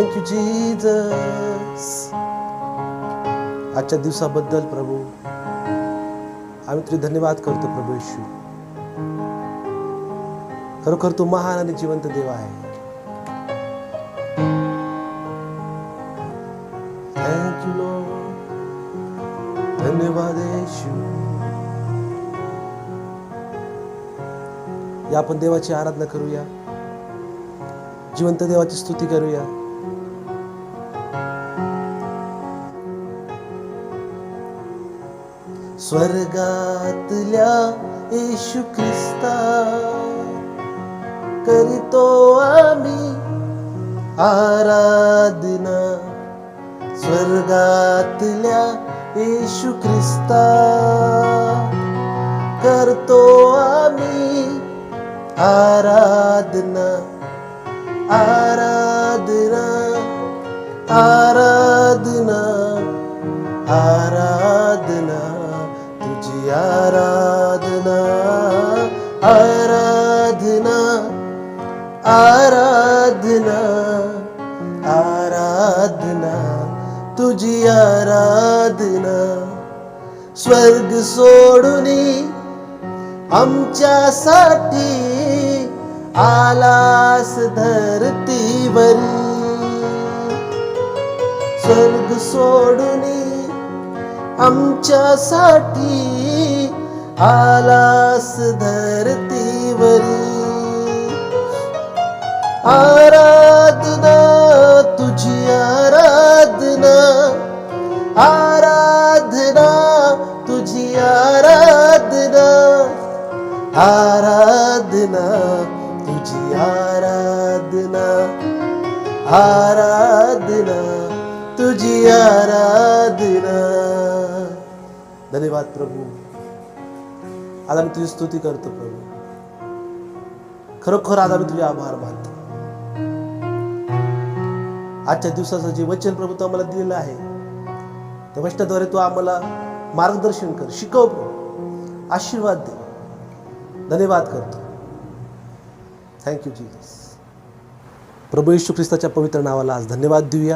Thank you Jesus आजच्या दिवसाबद्दल प्रभू आम्ही तुझे धन्यवाद करतो प्रभू येशू. खरोखर तू महान आणि जिवंत देव आहे. धन्यवाद या आपण देवाची आराधना करूया. जिवंत देवाची स्तुती करूया. स्वर्गातल्या येशू ख्रिस्ता करीतो आम्ही आराधना. स्वर्गातल्या येशू ख्रिस्ता करतो आम्ही आराधना. आराधना आराधना आराधना. तुझी आराधना आराधना आराधना आराधना तुझी आराधना. स्वर्ग सोडून आमच्यासाठी आलास धरतीवरी. स्वर्ग सोडून आमच्यासाठी आलास धरतीवरी. आराधना तुझी आराधना आराधना तुझी आराधना आराधना तुझी आराधना आराधना तुझी आराधना. धन्यवाद प्रभू. आज आम्ही तुझी स्तुती करतो प्रभू. खरोखर आज आम्ही तुझे आभार मानतो. आजच्या दिवसाचं जे वचन प्रभू तू आम्हाला दिलेलं आहे त्या वचनाद्वारे तू आम्हाला मार्गदर्शन कर शिकव प्रभू. आशीर्वाद दे. धन्यवाद करतो. थँक्यू जीजस प्रभू येशू ख्रिस्ताच्या पवित्र नावाला आज धन्यवाद देऊया.